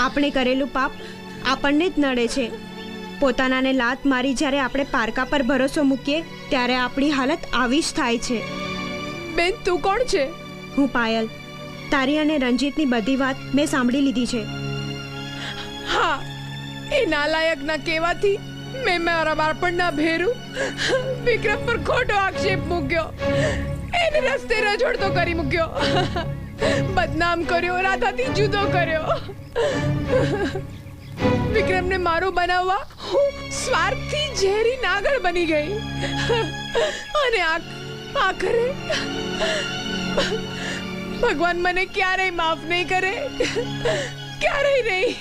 આપણે કરેલું પાપ આપણને જ નડે છે. પોતાનાને લાત મારી જ્યારે આપણે પારકા પર ભરોસો મૂકીએ ત્યારે આપણી હાલત આવી જ થાય છે. બેન તું કોણ છે? હું પાયલ. તારી અને રંજીતની બધી વાત મેં સાંભળી લીધી છે. હા એ નાલાયકના કહેવાથી મેં મારા બાળપણના ભેરું વિક્રમ પર ખોટો આક્ષેપ મૂક્યો. એને રસ્તે રજોડતો કરી મૂક્યો. બદનામ કર્યો રાધાથી જુદો કર્યો. મારો બનાવવા હું સ્વાર્થથી ઝેરી નાગર બની ગઈ. અને આખરે ભગવાન મને ક્યારેય માફ નહીં કરે. ક્યારેય નહીં.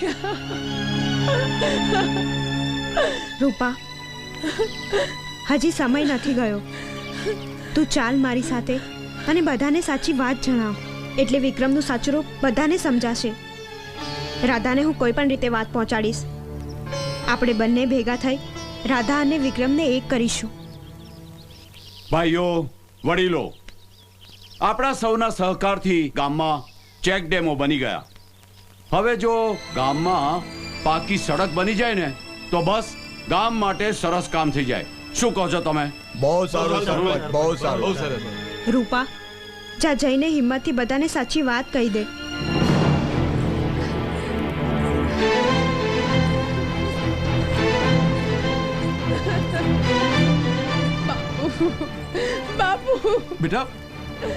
રૂપા, હજી સમય નથી ગયો. તું ચાલ મારી સાથે અને બધાને સાચી વાત જણાવ. એટલે વિક્રમનું સાચું રૂપ બધાને સમજાશે. રાધાને હું કોઈ પણ રીતે વાત પહોંચાડીશ. આપણે બંને ભેગા થઈ રાધા અને વિક્રમને એક કરીશું. ભાઈઓ વડીલો આપણા સૌના સહકારથી ગામમાં ચેક ડેમો બની ગયા. હવે જો ગામમાં પાકી સડક બની જાય ને તો બસ ગામ માટે સરસ કામ થઈ જાય. શું કહો છો તમે? બહુ સારું બહુ સારું. રૂપા જા જઈને હિંમતથી બધાને સાચી વાત કહી દે. બાપુ. બેટા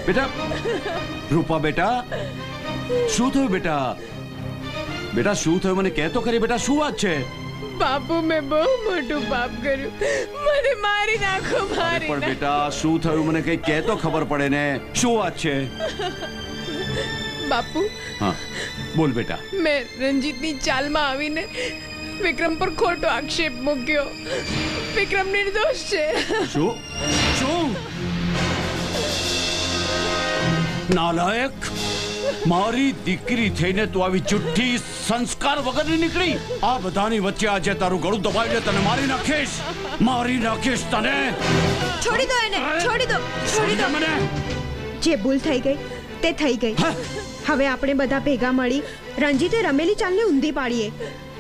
બેટા. રૂપા બેટા શું થયું બેટા? બેટા શું થયું? મને કહેતો ખરી બેટા શું વાત છે? બાપુ મેં બહુ મોટું પાપ કર્યું. મને મારી નાખો મારી પણ બેટા શું થયું? મને કઈ કહેતો ખબર પડે ને. શું વાત છે? બાપુ હા બોલ બેટા. મેં રંજીતની ચાલમાં આવીને વિક્રમ પર ખોટો આક્ષેપ મૂક્યો. વિક્રમ નિર્દોષ છે. શું? શું? નાલાયક મારી દીકરી થઈને તું આવી જુઠ્ઠી સંસ્કાર વગરની નીકળી. આ બધાની વચ્ચે આજે તારું ગળું દબાવીને તને મારી નાખીશ. મારી નાખીશ તને. છોડી દો એને છોડી દો છોડી દો. મને? જે ભૂલ થઈ ગઈ તે થઈ ગઈ. હવે આપણે બધા ભેગા મળી રંજીતે રમેલી ચાલને ઊંધી પાડીએ.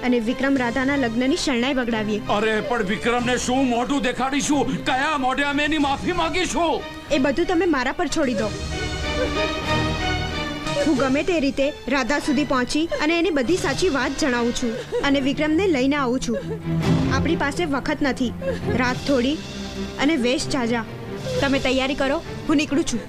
અને વિક્રમ રાધાના લગ્નની શરણાઈ બગડાવીએ અરે પણ વિક્રમને શું મોઢું દેખાડીશું? કયા મોઢે અમે એની માફી માંગીશું? એ બધું તમે મારા પર છોડી દો. હું ગમે તે રીતે રાધા સુધી પહોંચી અને એની બધી સાચી વાત જણાવું છું અને વિક્રમને લઈને આવું છું. આપણી પાસે વખત નથી. રાત થોડી અને વેશ ચાજા તમે તૈયારી કરો હું નીકળું છું.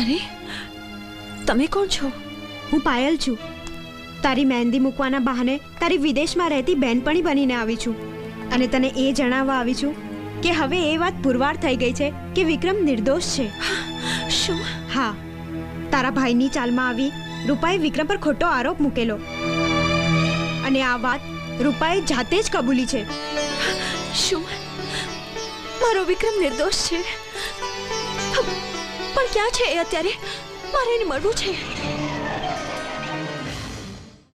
અરે તમે કોણ છો? હું પાયલ છું. તારી મહેંદી મૂકવાના બહાને તારી વિદેશમાં રહેતી બહેનપણી બનીને આવી છું. અને તને એ જણાવવા આવી છું કે હવે એ વાત પુરવાર થઈ ગઈ છે કે વિક્રમ નિર્દોષ છે. શું? હા. તારા ભાઈની ચાલમાં આવી રૂપાએ વિક્રમ પર ખોટો આરોપ મૂકેલો. અને આ વાત રૂપાએ જાતે જ કબૂલી છે. શું? મારો વિક્રમ નિર્દોષ છે? પણ ક્યાં છે એ અત્યારે? મારે એને મળવું છે.